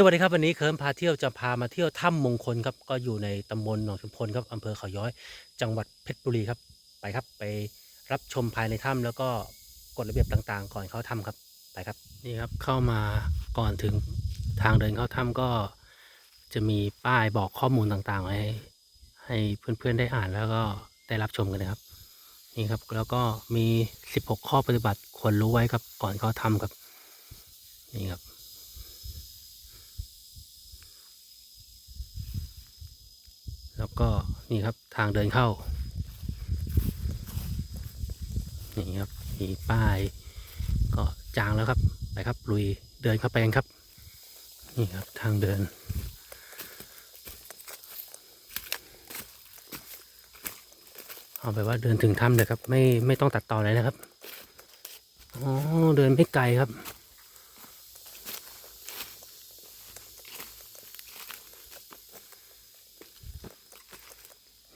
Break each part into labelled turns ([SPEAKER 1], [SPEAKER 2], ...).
[SPEAKER 1] สวัสดีครับวันนี้เคิร์มพาเที่ยวจะพามาเที่ยวถ้ำมงคลครับก็อยู่ในตำบลหนองชุมพลครับอำเภอเขาย้อย จังหวัดเพชรบุรีครับไปครับไปรับชมภายในถ้ำแล้วก็กฎระเบียบต่างๆ ก่อนเข้าถ้ำครับไปครับนี่ครับเข้ามาก่อนถึงทางเดินเข้าถ้ำก็จะมีป้ายบอกข้อมูลต่างๆไว้ให้ให้เพื่อนๆได้อ่านแล้วก็ได้รับชมกันนะครับนี่ครับแล้วก็มี 16 ข้อปฏิบัติควรรู้ไว้ครับก่อนเข้าถ้ำครับนี่ครับ แล้วก็นี่ครับทางเดินเข้านี่ครับมีป้ายก็จางแล้วครับไปครับลุยเดินเข้าไปกันครับ นี่ครับทางเดิน เอาไปว่าเดินถึงถ้ำเลยครับ ไม่ไม่ต้องตัดต่อเลยนะครับอ๋อเดินไม่ไกลครับ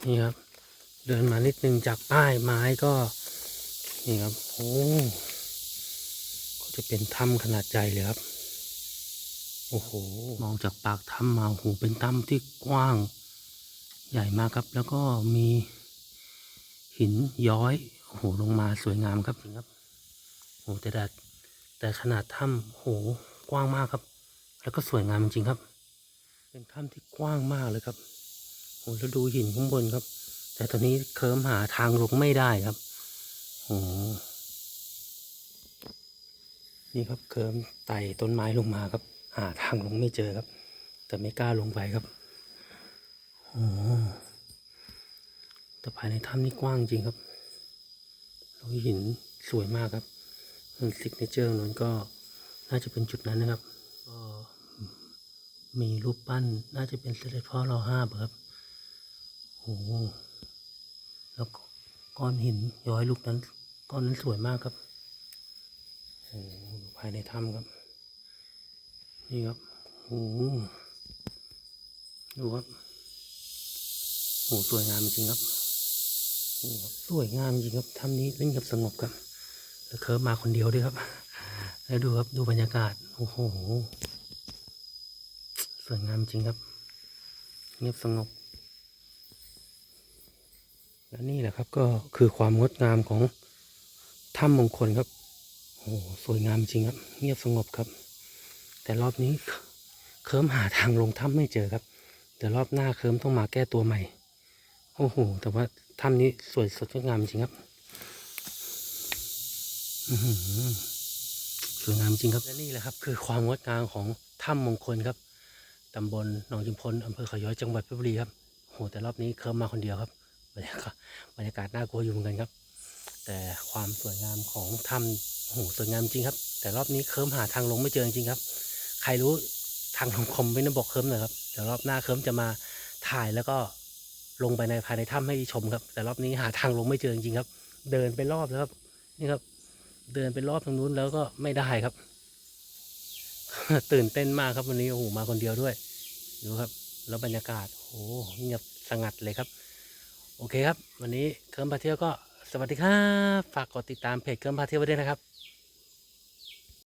[SPEAKER 1] นี่ครับ เดินมานิดนึงจากป้ายไม้ก็ นี่ครับโอ้ก็จะเป็นถ้ำขนาดใหญ่เลยครับ โอ้โห มองจากปากถ้ำมาโอ้โหเป็นถ้ำที่กว้าง ใหญ่มากครับ แล้วก็มีหินย้อยโอ้โหลงมาสวยงามครับครับโอ้แต่แต่แต่ขนาดถ้ำโอ้โหกว้างมากครับ แล้วก็สวยงามจริงครับ เป็นถ้ำที่กว้างมากเลยครับ โอ้แล้วดูหินข้างบนครับ แต่ตอนนี้เคิร์มหาทางลงไม่ได้ครับโอ้นี่ครับเคิร์มไต่ต้นไม้ลงมาครับ หาทางลงไม่เจอครับ แต่ไม่กล้าลงไปครับโอ้แต่ภายในถ้ำนี่กว้างจริงครับแล้วหินสวยมากครับซิกเนเจอร์นั้นก็น่าจะเป็นจุดนั้นนะครับก็มีรูปปั้นน่าจะเป็นเสด็จพ่อรอห้าครับ โอ้โหแล้วก้อนหินย้อยลูกนั้น ก้อนนั้นสวยมากครับโอ้ภายในถ้ำครับ นี่ครับโอ้โหดูครับโอ้โหสวยงามจริงครับนี่ครับสวยงามจริงครับถ้ำนี้เล่นกับสงบครับแล้วเคิร์ฟมาคนเดียวด้วยครับ แล้วดูครับดูบรรยากาศโอ้โหสวยงามจริงครับ เงียบสงบ และนี่แหละครับก็คือความงดงามของถ้ำมงคลครับโอ้โหสวยงามจริงครับ เงียบสงบครับ แต่รอบนี้เคิร์มหาทางลงถ้ำไม่เจอครับเดี๋ยวรอบหน้าเคิร์มต้องมาแก้ตัวใหม่โอ้โหแต่ว่าถ้ำนี้สวยสดงดงามจริงครับสวยงามจริงครับและนี่แหละครับ คือความงดงามของถ้ำมงคลครับตำบลหนองจุมพลอำเภอเขาย้อยจังหวัดเพชรบุรีครับโอ้โหแต่รอบนี้เคิร์มมาคนเดียวครับ บรรยากาศบรรยากาศน่ากลัวอยู่เหมือนกันครับ แต่ความสวยงามของถ้ำโอ้โหสวยงามจริงครับ แต่รอบนี้เคิร์มหาทางลงไม่เจอจริงครับ ใครรู้ทางลงคอมไม่ต้บอกเคิร์มหน่อยครับเดี๋ยวรอบหน้าเคิร์มจะมาถ่ายแล้วก็ลงไปในภายในถ้ำให้ชมครับ แต่รอบนี้หาทางลงไม่เจอจริงครับ เดินไปรอบแล้วครับ นี่ครับ เดินไปรอบทางนู้นแล้วก็ไม่ได้ครับ ตื่นเต้นมากครับวันนี้โอ้โหมาคนเดียวด้วยดูครับ แล้วบรรยากาศโอ้โหเงียบสงัดเลยครับ โอเคครับ วันนี้เคิร์มพาเที่ยวก็สวัสดีครับ ฝากกดติดตามเพจเคิร์มพาเที่ยวไว้ด้วยนะครับ